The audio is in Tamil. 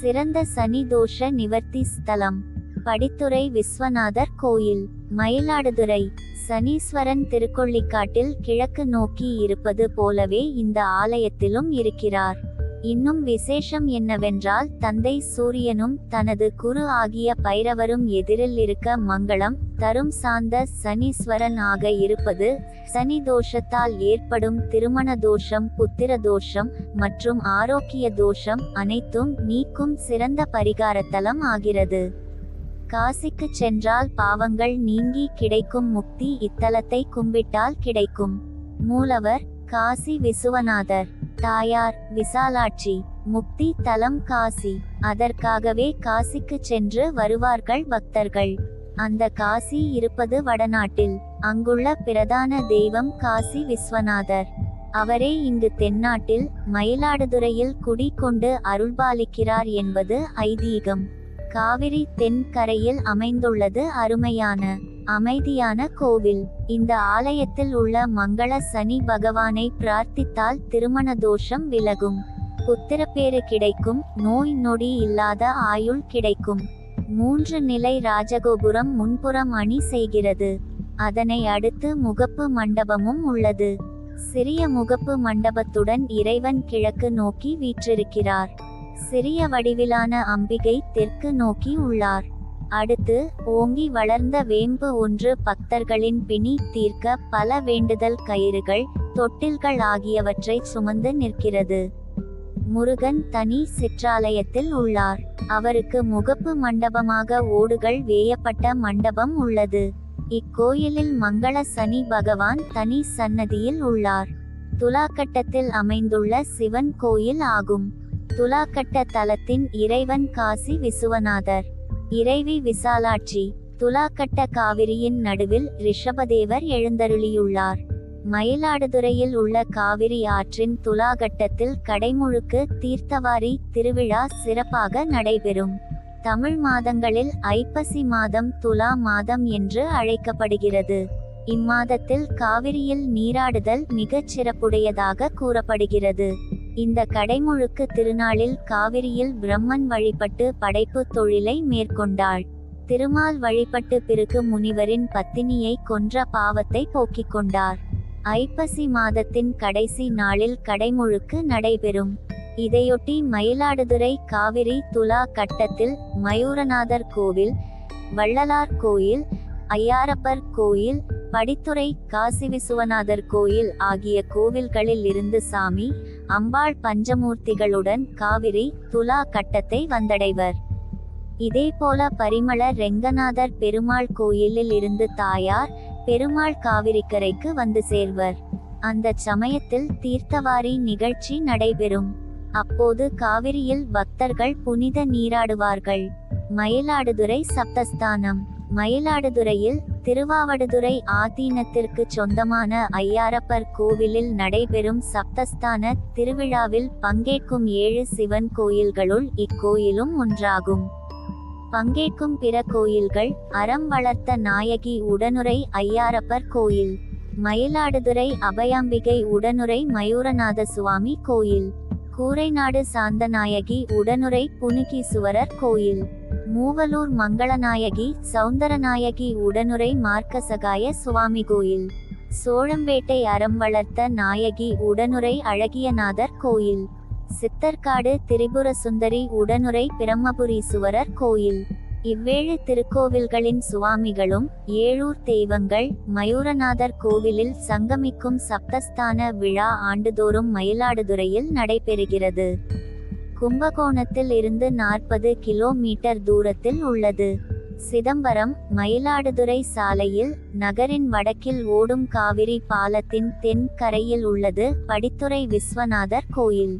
சிறந்த சனி தோஷ நிவர்த்தி ஸ்தலம். படித்துறை விஸ்வநாதர் கோயில். மயிலாடுதுறை. சனீஸ்வரன் திருக்கொள்ளிக்காட்டில் கிழக்கு நோக்கி இருப்பது போலவே இந்த ஆலயத்திலும் இருக்கிறார். இன்னும் விசேஷம் என்னவென்றால் தந்தை சூரியனும் தனது குரு ஆகிய பைரவரும் எதிரில் இருக்க மங்களம் தரும் சார்ந்த சனீஸ்வரன் ஆக இருப்பது சனி தோஷத்தால் ஏற்படும் திருமண தோஷம் புத்திர தோஷம் மற்றும் ஆரோக்கிய தோஷம் அனைத்தும் நீக்கும் சிறந்த பரிகாரத்தலம் ஆகிறது. காசிக்கு சென்றால் பாவங்கள் நீங்கி கிடைக்கும் முக்தி இத்தலத்தை கும்பிட்டால் கிடைக்கும். மூலவர் காசி விசுவநாதர் தாயார் விசாலாட்சி முக்தி தலம் காசி. அதற்காகவே காசிக்கு சென்று வருவார்கள் பக்தர்கள். அந்த காசி இருப்பது வடநாட்டில் அங்குள்ள பிரதான தெய்வம் காசி விஸ்வநாதர். அவரே இங்கு தென்னாட்டில் மயிலாடுதுறையில் குடிகொண்டு அருள்பாலிக்கிறார் என்பது ஐதீகம். காவிரி தென்கரையில் அமைந்துள்ளது அருமையான அமைதியான கோவில். இந்த ஆலயத்தில் உள்ள மங்கள சனி பகவானை பிரார்த்தித்தால் திருமண தோஷம் விலகும் புத்திரப்பேறு கிடைக்கும் நோய் நொடி இல்லாத ஆயுள் கிடைக்கும். மூன்று நிலை ராஜகோபுரம் முன்புறம் அணி செய்கிறது. அதனை அடுத்து முகப்பு மண்டபமும் உள்ளது. சிறிய முகப்பு மண்டபத்துடன் இறைவன் கிழக்கு நோக்கி வீற்றிருக்கிறார். சிறிய வடிவிலான அம்பிகை தெற்கு நோக்கி உள்ளார். அடுத்து ஓங்கி வளர்ந்த வேம்பு ஒன்று பக்தர்களின் பிணி தீர்க்க பல வேண்டுதல் கயிறுகள் தொட்டில்கள் ஆகியவற்றை சுமந்து நிற்கிறது. முருகன் தனி சிற்றாலயத்தில் உள்ளார். அவருக்கு முகப்பு மண்டபமாக ஓடுகள் வேயப்பட்ட மண்டபம் உள்ளது. இக்கோயிலில் மங்கள சனி பகவான் தனி சன்னதியில் உள்ளார். துலாக்கட்டத்தில் அமைந்துள்ள சிவன் கோயில் ஆகும். துலாக்கட்ட தலத்தின் இறைவன் காசி விசுவநாதர். இறைவி விசாலாட்சி துலாக்கட்ட காவிரியின் நடுவில் ரிஷபதேவர் எழுந்தருளியுள்ளார். மயிலாடுதுறையில் உள்ள காவிரி ஆற்றின் துலாகட்டத்தில் கடைமுழுக்கு தீர்த்தவாரி திருவிழா சிறப்பாக நடைபெறும். தமிழ் மாதங்களில் ஐப்பசி மாதம் துலா மாதம் என்று அழைக்கப்படுகிறது. இம்மாதத்தில் காவிரியில் நீராடுதல் மிகச் சிறப்புடையதாக கூறப்படுகிறது. இந்த கடைமுழுக்கு திருநாளில் காவிரியில் பிரம்மன் வழிபட்டு படைப்பு தொழிலை மேற்கொண்டாள். திருமால் வழிபட்டு பிறகு முனிவரின் பத்தினியை கொன்ற பாவத்தை போக்கிக் கொண்டார். ஐப்பசி மாதத்தின் கடைசி நாளில் கடைமுழுக்கு நடைபெறும். இதையொட்டி மயிலாடுதுறை காவிரி துலா கட்டத்தில் மயூரநாதர் கோவில் வள்ளலார் கோயில் ஐயாரப்பர் கோயில் படித்துறை காசி விசுவநாதர் கோயில் ஆகிய கோவில்களில் இருந்து சாமி அம்பாள் பஞ்சமூர்த்திகளுடன் காவிரி துலா கட்டத்தை வந்தடைவர். இதேபோல பரிமள ரெங்கநாதர் பெருமாள் கோயிலில் இருந்து தாயார் பெருமாள் காவிரிக்கரைக்கு வந்து சேர்வர். அந்த சமயத்தில் தீர்த்தவாரி நிகழ்ச்சி நடைபெறும். அப்போது காவிரியில் பக்தர்கள் புனித நீராடுவார்கள். மயிலாடுதுறை சப்தஸ்தானம். மயிலாடுதுறையில் திருவாவடுதுறை ஆதீனத்திற்கு சொந்தமான ஐயாரப்பர் கோவிலில் நடைபெறும் சப்தஸ்தான திருவிழாவில் பங்கேற்கும் ஏழு சிவன் கோயில்களுள் இக்கோயிலும் ஒன்றாகும். பங்கேற்கும் பிற கோயில்கள் அறம் வளர்த்த நாயகி உடனுரை ஐயாரப்பர் கோயில் மயிலாடுதுறை அபயாம்பிகை உடனுரை மயூரநாத சுவாமி கோயில். கூரைநாடு சாந்தநாயகி உடனுரை புனுகீசுவரர் கோயில். மூவலூர் மங்களநாயகி சௌந்தரநாயகி உடனுரை மார்க்கசகாய சுவாமி கோயில். சோழம்பேட்டை அறம் வளர்த்த நாயகி உடனுரை அழகியநாதர் கோயில். சித்தர்காடு திரிபுர சுந்தரி உடனுரை பிரம்மபுரீசுவரர் கோயில். இவ்வேழு திருக்கோவில்களின் சுவாமிகளும் ஏழூர் தெய்வங்கள் மயூரநாதர் கோவிலில் சங்கமிக்கும் சப்தஸ்தான விழா ஆண்டுதோறும் மயிலாடுதுறையில் நடைபெறுகிறது. கும்பகோணத்தில் இருந்து நாற்பது கிலோமீட்டர் தூரத்தில் உள்ளது. சிதம்பரம் மயிலாடுதுறை சாலையில் நகரின் வடக்கில் ஓடும் காவிரி பாலத்தின் தென் கரையில் உள்ளது படித்துறை விஸ்வநாதர் கோயில்.